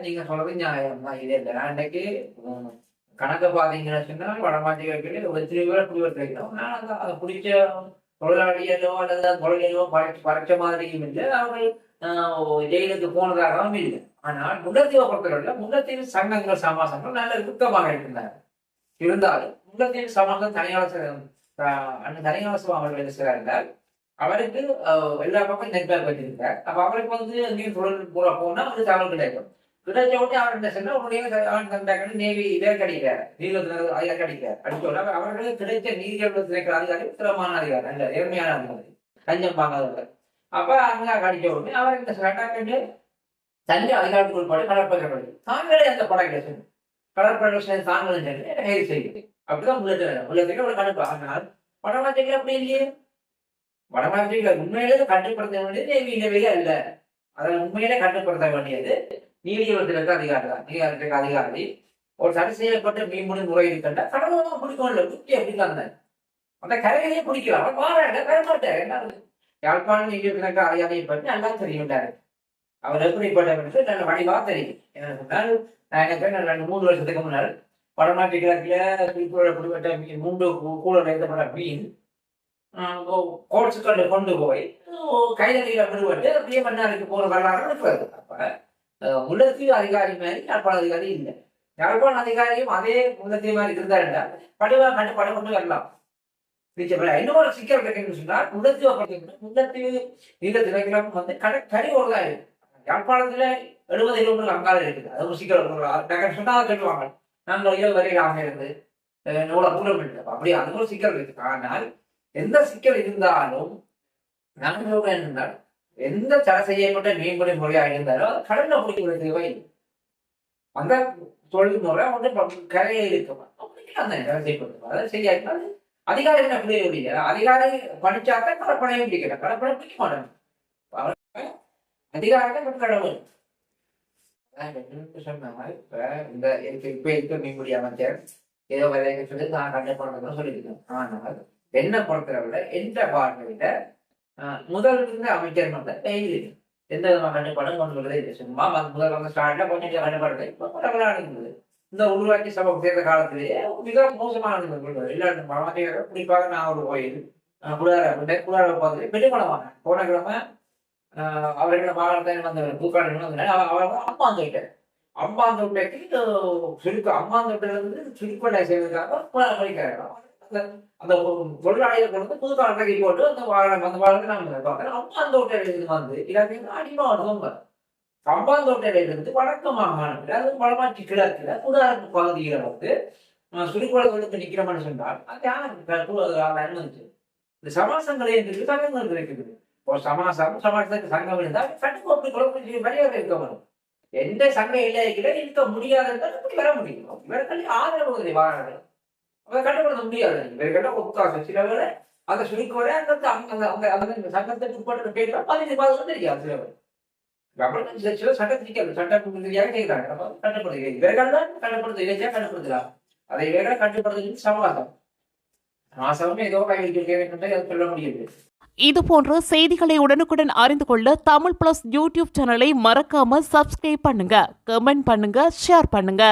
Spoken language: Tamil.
நீங்க சொல்றது நியாயம் தான் இது இல்லை அன்னைக்கு உம், கணக்கு பாத்தீங்கன்னா சொன்னா வடமாட்டி வைக்கல ஒரு எத்தனை பேரை குடி வைக்கணும் நான் அதை பிடிச்ச தொழிலாளியோ அல்லது தொழிலையோ பறைச்ச பறைச்ச மாதிரியும் இல்லை அவர்கள் ஜெயிலுக்கு போனதாகவும் இல்லை ஆனால் முல்லத்தீவை பொறுத்தவரையில முல்லத்தீவு சங்கங்கள் சமாசங்கள் நல்ல சுத்தமாக இருக்கின்றன இருந்தாலும் முல்லத்தீவு சமாசம் தனியார் அந்த தனியாளர் அவர்கள் என்ன என்றால் அவருக்கு எல்லா பக்கம் நெட்வொர்க் வச்சிருக்கார் அப்ப அவருக்கு வந்து எங்கேயும் தொழில் பூரா போனா வந்து தகவல் கிடைக்கும் விதைச்ச உடனே அவர்கிட்ட சென்று உடனே அவன் தந்தாங்க நேவி இதே கிடைக்கிறார். நீளத்தில் அதிகாரி கிடைக்கிறார். அடிச்ச உடனே அவர்களுக்கு கிடைச்ச நீதிகள் கிடைக்கிற அதிகாரி உத்தரமான அதிகாரி. நல்ல நேர்மையான அதிகாரி. லஞ்சம் வாங்காதவர். அப்ப அங்க கடிச்ச உடனே அவர் இந்த சட்டாக்கண்டு தஞ்சை அதிகாரத்துக்குள் உட்பட்டு கடற்படை தாங்களே அந்த படம் சொல்லு. கடற்படை தாங்களும் சொல்லி கைது செய்யும்? அப்படிதான் உள்ளது உள்ளதுக்கு ஒரு கடுப்பு ஆனால் வடமாற்றிகள் அப்படி இல்லையே. வடமாற்றிகள் உண்மையிலே கட்டுப்படுத்த வேண்டியது நேவி நிலையே அல்ல. அதை உண்மையிலே கட்டுப்படுத்த வேண்டியது நீதிமன்றத்திற்கு அதிகாரி தான் நீதிமன்றத்துக்கு அதிகாரி ஒரு சரி செய்யப்பட்ட மீன்பிடி முறை இருக்கின்ற கடவுளும் பிடிக்கும் இல்லை குட்டி அப்படிதான் அந்த கரையிலேயே பிடிக்கலாம் அவன் வாழ வரமாட்டேன் என்ன யாழ்ப்பாணம் நீதிமன்றத்துக்கு அதிகாரியை பற்றி நல்லா தெரியுண்டாரு அவர் எப்படிப்பட்டவர் நல்ல வடிவா தெரியும். என்ன சொன்னால் நான் எனக்கு நான் ரெண்டு மூணு வருஷத்துக்கு முன்னால் வடநாட்டு கிழக்கில் திருப்பூர பிடிப்பட்ட மீன் மூன்று கூட வைக்கப்பட்ட மீன் கோட்ஸுக்கண்டு கொண்டு போய் கைதடியில் விடுபட்டு அப்படியே மன்னாருக்கு போகிற வரலாறு இருக்கிறது அப்ப முல்லத்தீவு அதிகாரி மாதிரி யாழ்ப்பாண அதிகாரி இல்லை. யாழ்ப்பாண அதிகாரியும் அதே முல்லத்தீவு மாதிரி இருந்தாருன்னா படிவா கண்டு படம் கொண்டு வரலாம். இன்னொரு சிக்கல் இருக்குன்னு சொன்னால் முல்லைத்தீவு பார்த்தீங்கன்னா முல்லத்தீவு நீல திரைக்கிழமை வந்து கடை கறி ஒரு இருக்கு. யாழ்ப்பாணத்துல எழுபது கிலோமீட்டர் அங்கால இருக்குது. அது ஒரு சிக்கல் சொன்னா அதை கட்டுவாங்க. நாங்கள் இரவு வரையில் இருந்து எவ்வளோ தூரம் இல்லை அப்படி அது ஒரு சிக்கல் இருக்கு. ஆனால் எந்த சிக்கல் இருந்தாலும் நாங்கள் சொல்றேன் என்றால் எந்த தடை செய்யப்பட்ட மீன்பிடி முறையாக இருந்தாலும் அது கடல்ல பிடிக்கிற அந்த தொழில் முறை வந்து ப- கரையே இருக்கும் அப்படிலாம் அந்த தடை செய்யப்பட்டு அதை செய்யாது அதிகாரிகள் அப்படி இல்லை அதிகாரி படிச்சாக்க கடற்படையும் பிடிக்கல. கடற்படை பிடிக்க மாட்டாங்க. அதிகாரத்தை கடவுள். சொன்னாங்க இப்ப நீங்க சொன்ன மாதிரி இப்ப இந்த இப்ப இப்ப இருக்க மீன்பிடி அமைச்சர் ஏதோ விதைக்க சொல்லி நான் கண்டுபிடிக்கணும்னு சொல்லியிருக்கேன் ஆனால் என்ன பொறுத்தவரை எந்த பார்வையில முதல் இருந்த அமைச்சர் மட்டும் டெய்லி எந்த விதமான கட்டுப்பாடும் கொண்டு வரதே இல்லை சும்மா வந்து முதல் வந்த ஸ்டார்ட்ல கொஞ்சம் கட்டுப்பாடு இப்போ பரவலாக இருந்தது இந்த உருவாக்கி சபை சேர்ந்த காலத்திலேயே மிக மோசமான இருந்தது எல்லாரும் குறிப்பாக நான் ஒரு கோயில் குடார குடார பார்த்து பெருமளவான போன கிழமை ஆஹ், அவர்களை மாவட்டத்தில் வந்த பூக்காடு வந்தாங்க அவங்க அம்மாந்துட்டார் அம்மாந்தோட்டைக்கு சுருக்க அம்மாந்தோட்டையில இருந்து சுருக்கொண்டை செய்வதற்காக புலன் அந்த அந்த தொழிலாளிகள் கொண்டு வந்து புது காலத்தை போட்டு அந்த வாழ அந்த வாகனத்தை நம்ம பார்க்குறோம் அம்பாந்தோட்டையில இருந்து வந்து இல்லாட்டி அடிமானவங்க அம்பாந்தோட்டையில இருந்து வடக்கு மாகாணத்தில் அது வடமாற்றி கிழக்கில் குடாரத்து பகுதியில் வந்து சுருக்குழந்தைகளுக்கு நிற்கிற சொன்னால் அது யாருக்கு அனுமதிச்சு? இந்த சமாசங்களை என்று சங்கங்கள் இருக்குது ஒரு சமாசம் சமாசத்துக்கு சங்கம் இருந்தால் கட்டுக்கோப்பு குழப்பம் மரியாதை இருக்க வரும் எந்த சங்க எல்லையில இருக்க முடியாதுன்றது இப்படி வர முடியும். இவர்கள் ஆதரவு வாழணும் அதை கட்டுப்படுத்த முடியாது இவர்கள ஒத்தாசம் சில வேலை அந்த சுருக்கோட அந்த அந்த அந்த அந்த சங்கத்துக்கு உட்பட்ட பேர் பதினஞ்சு பாதம் தெரியாது சில பேர் கவர்மெண்ட் சில சட்டம் சட்டத்திரிக்கல் சட்டம் ரீதியாக செய்கிறாங்க அப்ப கட்டுப்படுத்த இவர்கள் தான் கட்டுப்படுத்த இளைஞர் கட்டுப்படுத்தலாம் அதை இவர்கள் கட்டுப்படுத்துறது சமாசம் மாசமே ஏதோ கை வைக்க வேண்டும் என்று சொல்ல முடியுது. இதுபோன்ற செய்திகளை உடனுக்குடன் அறிந்து கொள்ள தமிழ் பிளஸ் யூடியூப் சேனலை மறக்காம சப்ஸ்கிரைப் பண்ணுங்க. கமெண்ட் பண்ணுங்க ஷேர் பண்ணுங்க.